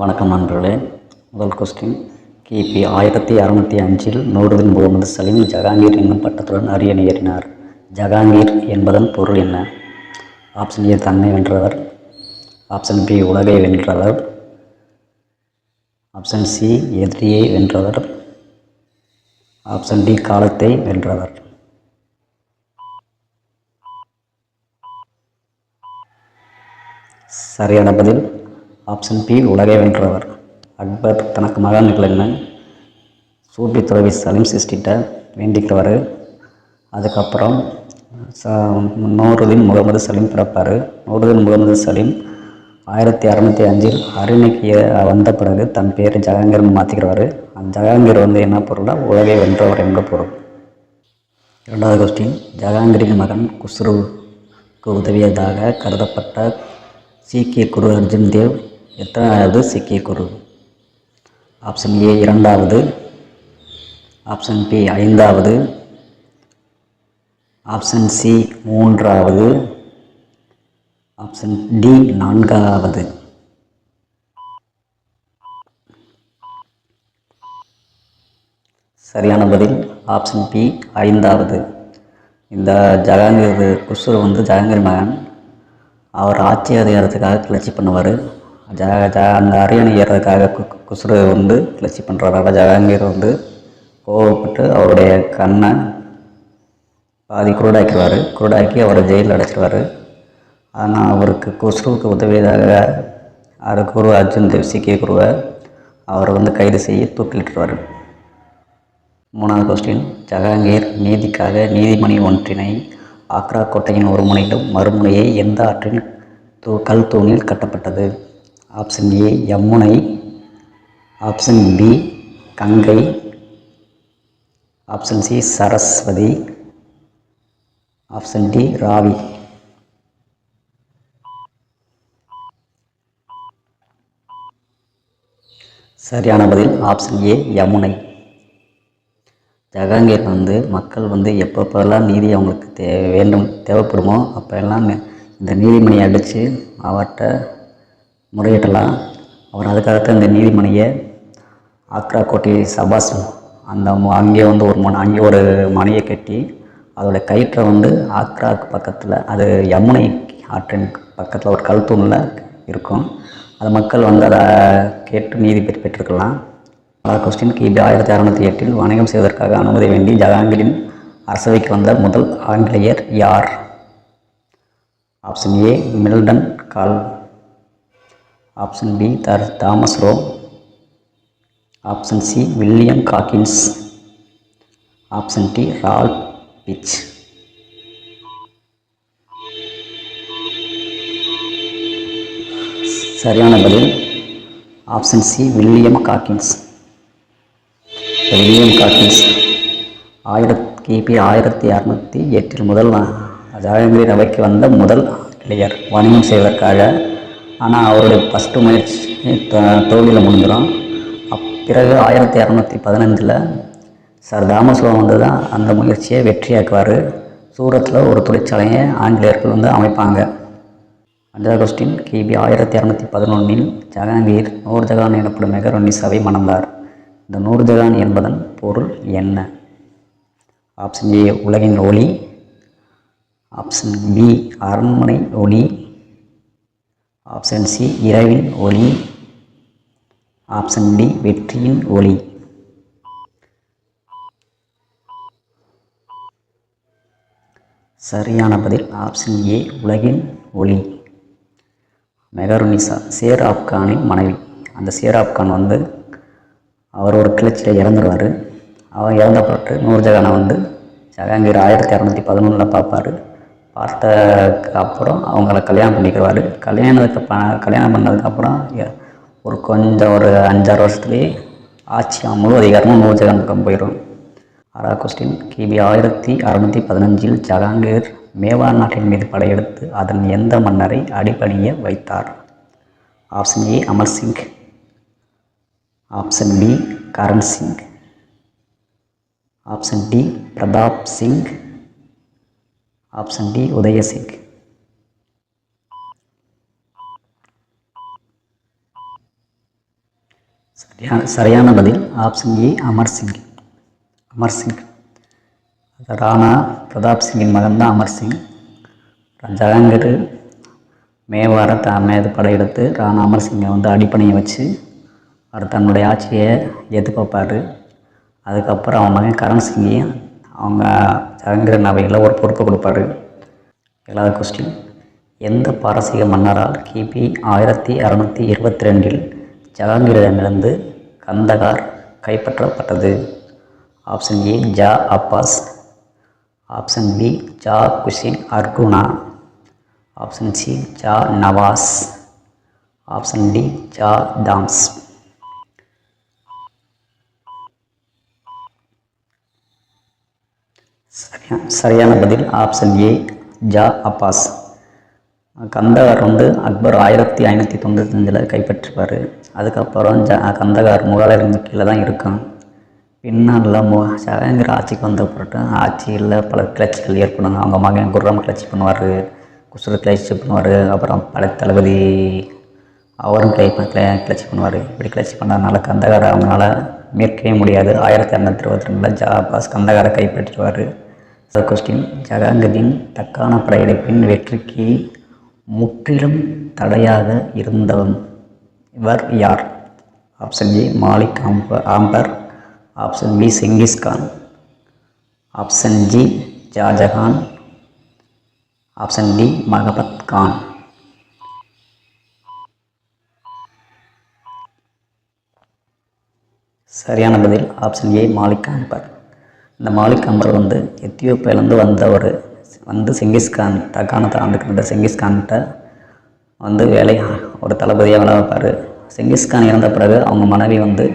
வணக்கம் நண்பர்களே. முதல் கொஸ்டின் கிபி ஆயிரத்தி அறுநூற்றி அஞ்சில் நூறுதின் முகமது சலீம் ஜஹாங்கீர் என்னும் பட்டத்துடன் அரியணை ஏறினார். ஜஹாங்கீர் என்பதன் பொருள் என்ன? ஆப்ஷன் ஏ தன்னை வென்றவர். ஆப்ஷன் பி உலகை வென்றவர். ஆப்ஷன் சி எதிரியை வென்றவர். ஆப்ஷன் டி காலத்தை வென்றவர். சரியான பதில். ஆப்ஷன் பி உலகை வென்றவர். அக்பர் தனக்கு மகன்களென்னு சூபி துறவி சலீம் சிஸ்டிட்ட வேண்டிக்கிறவர். அதுக்கப்புறம் ச நூறுதீன் முகமது சலீம் பிறப்பார். நூறுதீன் முகமது சலீம் ஆயிரத்தி அறநூற்றி அஞ்சில் அருணைக்கு வந்த பிறகு தன் பேர் ஜஹாங்கீர்னு மாற்றிக்கிறவர் அந்த ஜஹாங்கீர் வந்து என்ன பொருள்னா உலகை வென்றவர் என்ற பொருள். இரண்டாவது கொஸ்டின் ஜஹாங்கீரின் மகன் குஸ்ருவுக்கு உதவியதாக கருதப்பட்ட சீக்கிய குரு அர்ஜுன் தேவ் எத்தனாவது சிக்கிய குரு ஆப்ஷன் ஏ இரண்டாவது. ஆப்ஷன் பி ஐந்தாவது. ஆப்ஷன் சி மூன்றாவது. ஆப்ஷன் டி நான்காவது. சரியான பதில். ஆப்ஷன் பி ஐந்தாவது. இந்த ஜஹாங்கீர் குஸ்ரு வந்து ஜஹாங்கீர் மகன். அவர் ஆட்சி அதிகாரத்துக்காக கிளர்ச்சி பண்ணுவார். அந்த அரியணை ஏறதுக்காக கு கு- வந்து கிளர்ச்சி பண்ணுறதால ஜஹாங்கீர் வந்து கோவப்பட்டு அவருடைய கண்ணை பாதி குருடாக்கிடுவார். குருடாக்கி அவரை ஜெயிலில் அடைச்சிடுவார். ஆனால் அவருக்கு குஸ்ருவுக்கு உதவியதாக அவர் குரு அர்ஜுன் தேவ் சீக்கிய குருவை அவரை வந்து கைது செய்ய தூக்கிலிட்டுருவார் மூணாவது கொஸ்டின் ஜஹாங்கீர் நீதிக்காக நீதிமணி ஒன்றினை ஆக்ரா கோட்டையின் ஒரு முனையிலும் மறுமுனையை எந்த ஆற்றின் தூ கல் தூணில் கட்டப்பட்டது? Option A Yamuna. Option B Ganga. Option C Saraswati. Option D Ravi. சரியான பதில் ஆப்ஷன் ஏ யமுனை. ஜஹாங்கீர் வந்து மக்கள் வந்து எப்பப்பெல்லாம் நீதி அவங்களுக்கு தே வேண்டும் தேவைப்படுமோ அப்போ எல்லாம் இந்த நீதிமணியை அடித்து அவர்கிட்ட முறையிடலாம் அவர் அதுக்காகத்தான் இந்த நீதிமணியை ஆக்ரா கோட்டை சபாஸ் அந்த அங்கே வந்து ஒரு மன அங்கே ஒரு மணியை கட்டி அதோட கயிற்றை வந்து ஆக்ராக்கு பக்கத்தில் அது யமுனை ஆற்றின் பக்கத்தில் ஒரு கல் தூணில் இருக்கும். அது மக்கள் வந்து அதை கேட்டு நீதி பெற்று பெற்றிருக்கலாம். கொஸ்டின் கிபி ஆயிரத்தி அறநூற்றி எட்டில் வணிகம் செய்வதற்காக அனுமதி வேண்டி ஜஹாங்கீரின் அரசவைக்கு வந்த முதல் ஆங்கிலேயர் யார்? Option A Mildenhall option B sir Thomas Roe. Option C William Hawkins. Option D Ralph Fitch. சரியான பதில். Option C William Hawkins. William Hawkins. ஆயிரத் கிபி ஆயிரத்தி அறநூற்றி எட்டில் முதல் ஜஹாங்கீர் அவைக்கு வந்த முதல் இளையர் வணிகம் செய்வதற்காக ஆனால் அவருடைய ஃபஸ்ட்டு முயற்சி தோல்வியில் முடிஞ்சிடும் அப் பிறகு ஆயிரத்தி இரநூத்தி பதினஞ்சில் சார் தாமஸ்லோ வந்து தான் அந்த முயற்சியை வெற்றியாக்குவார். சூரத்தில் ஒரு தொழிற்சாலையை ஆங்கிலேயர்கள் வந்து அமைப்பாங்க. அஞ்சாவது கொஸ்டின் கிபி ஆயிரத்தி இரநூத்தி பதினொன்றில் ஜஹாங்கீர் நூர்ஜஹான் எனப்படும் மெகரோனிசாவை மணந்தார். இந்த நூர்ஜஹான் என்பதன் பொருள் என்ன? ஆப்ஷன் ஏ உலகின் ஒளி. ஆப்ஷன் பி அரண்மனை ஒளி. ஆப்ஷன் சி இரவின் ஒளி. ஆப்ஷன் டி வெற்றியின் ஒளி. சரியான பதில் ஆப்ஷன் ஏ உலகின் ஒளி. மெகருனிசா சேர் ஆப்கானின் மனைவி. அந்த சேர் ஆப்கான் வந்து அவர் ஒரு கிளர்ச்சியில் இறந்துருவார். அவர் இறந்தப்பட்டு நூர்ஜஹானை வந்து ஜஹாங்கீர் ஆயிரத்தி இரநூத்தி பதினொன்றில் பார்ப்பார். பார்த்ததுக்கு அப்புறம் அவங்கள கல்யாணம் பண்ணிக்கிடுவார் கல்யாணத்துக்கு ப கல்யாணம் பண்ணதுக்கப்புறம் ஒரு கொஞ்சம் ஒரு அஞ்சாறு வருஷத்துலேயே ஆட்சி முழு அதிகாரமும் நூர்ஜஹான் பக்கம் போயிடும். ஆறாவது கொஸ்டின் கிபி ஆயிரத்தி அறுநூற்றி பதினஞ்சில் ஜஹாங்கீர் மேவார் நாட்டின் மீது படையெடுத்து அதன் எந்த மன்னரை அடிபணிய வைத்தார்? Option A Amar Singh option B Karan Singh option D Pratap Singh option D Udai Singh சரியான சரியான பதில் ஆப்ஷன் ஏ அமர் சிங். அமர் சிங். ராணா பிரதாப் சிங்கின் மகன் தான் அமர் சிங். ஜஹாங்கீர் மேவார அமையது படையெடுத்து ராணா அமர் சிங்கை வந்து அடிப்படையை வச்சு அவர் தன்னுடைய ஆட்சியை ஏற்று பார்ப்பார் அதுக்கப்புறம் அவன் மகன் கரண் சிங்கையும் அவங்க ஜஹாங்கீர் அவைகளை ஒரு பொறுப்பு கொடுப்பாரு. ஏழாவது கொஸ்டின் எந்த பாரசீக மன்னரால் கிபி ஆயிரத்தி அறநூற்றி இருபத்தி ரெண்டில் ஜஹாங்கீரிடமிருந்து கந்தகார் கைப்பற்றப்பட்டது? Option A Jha Abbas. Option B ஜா குஷின் அர்குனா. ஆப்ஷன் சி ஜா நவாஸ். ஆப்ஷன் டி ஜா தாம்ஸ் சரியான பதில் option A Jha Abbas. Kandahar வந்து அக்பர் ஆயிரத்தி ஐநூற்றி தொண்ணூற்றி அஞ்சில் கைப்பற்றுவார். அதுக்கப்புறம் ஜ கந்தகார் முகலாயர்கள் கீழே தான் இருக்கும் பின்னால் மு ஜஹாங்கீர் ஆட்சிக்கு வந்த பிறகு ஆட்சியில் பல கிளர்ச்சிகள் ஏற்படும் அவங்க மகன் குர்ரம் கிளர்ச்சி பண்ணுவார் குசுரு கிளர்ச்சி பண்ணுவார் அப்புறம் படை தளபதி அவரும் கிளை கிளர்ச்சி பண்ணுவார். இப்படி கிளர்ச்சி பண்ணதுனால கந்தகாரை அவங்களால மேற்கவே முடியாது. ஆயிரத்தி இரநூத்தி இருபத்தி ரெண்டில் ஜா அப்பாஸ் கந்தகாரை கைப்பற்றுவார். கொஸ்டின் ஜஹாங்கீரின் தக்கான படையெடுப்பின் வெற்றிக்கு முற்றிலும் தடையாக இருந்தவன் இவர் யார்? Option A Malik Ambar Ambar. Option B Genghis Khan option G Shah Jahan option D Mahabat Khan. சரியான பதில் ஆப்ஷன் ஏ மாலிக் ஆம்பர். இந்த மாலிக் அம்பர் வந்து எத்தியோப்பியிலேருந்து வந்தவர் வந்து செங்கிஸ்கான் தக்கானத்தை ஆண்டுக்கிட்ட செங்கிஸ்கான்கிட்ட வந்து வேலை ஒரு தளபதியாக வேலை வைப்பார் செங்கிஸ்கான் இறந்த பிறகு அவங்க மனைவி வந்து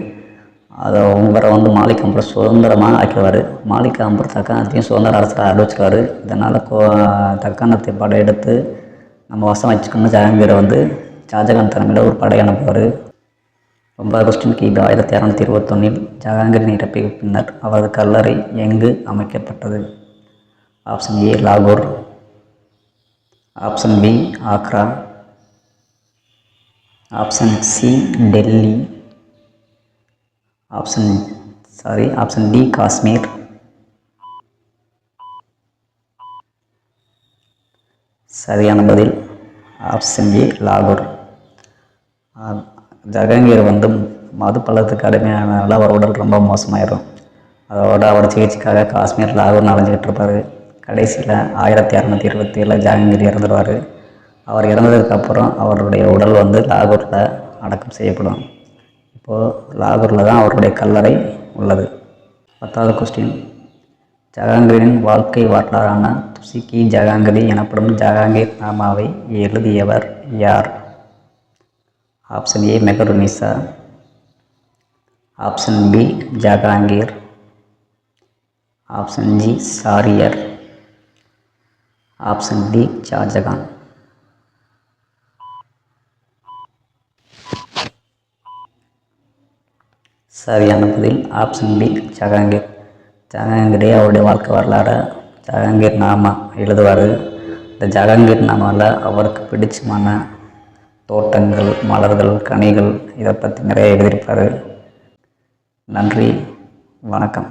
அதை இவரை வந்து மாலிக் அம்பர் சுதந்திரமாக ஆக்கிடுவார். மாலிக் அம்பர் தக்காணத்தையும் சுதந்திர அரசராக அறிவிச்சிருவார் இதனால் கோ தக்காணத்தை படையெடுத்து நம்ம வசம் வச்சுக்கணும் ஜஹாங்கீரை வந்து ஷாஜகான் தலைமையில் ஒரு படை அனுப்புவார். ஒன்பது கொஸ்டின் கிபி ஆயிரத்தி இரநூத்தி இருபத்தொன்னில் ஜஹாங்கீரின் இறப்புக்கு பின்னர் அவரது கல்லறை எங்கு அமைக்கப்பட்டது? ஆப்ஷன் ஏ லாகூர். Option B Agra. Option C Delhi. Option sorry option D Kashmir. சரியான பதில். ஆப்ஷன் ஏ லாகூர். ஜஹாங்கீர் வந்து மது பழத்துக்கு அடிமையானதுனால அவர் உடல் ரொம்ப மோசமாயிடும் அதோட அவர் சிகிச்சைக்காக காஷ்மீர் லாகூர் அலைஞ்சிக்கிட்டு இருப்பார். கடைசியில் ஆயிரத்தி அறநூற்றி இருபத்தி ஏழில் ஜஹாங்கீர் இறந்துடுவார் அவர் இறந்ததுக்கப்புறம் அவருடைய உடல் வந்து லாகூரில் அடக்கம் செய்யப்படும். இப்போது லாகூரில் தான் அவருடைய கல்லறை உள்ளது. பத்தாவது கொஸ்டின் ஜஹாங்கீரின் வாழ்க்கை வரலாறான துசிக்கி ஜஹாங்கீரி எனப்படும் ஜஹாங்கீர் நாமாவை எழுதியவர் யார்? Option A Mehrunnisa option B Jahangir option G Charrière option D Shah Jahan சரியான பதில். ஆப்ஷன் பி ஜஹாங்கீர் ஜஹாங்கீரே அவருடைய வாழ்க்கை வரலாறு. ஜஹாங்கீர் நாமா எழுதுவார். இந்த ஜஹாங்கீர் நாமாவில் அவருக்கு பிடிச்சமான தோட்டங்கள் மலர்கள் கனிகள் இதை பற்றி நிறைய எழுதியிருப்பார். நன்றி வணக்கம்.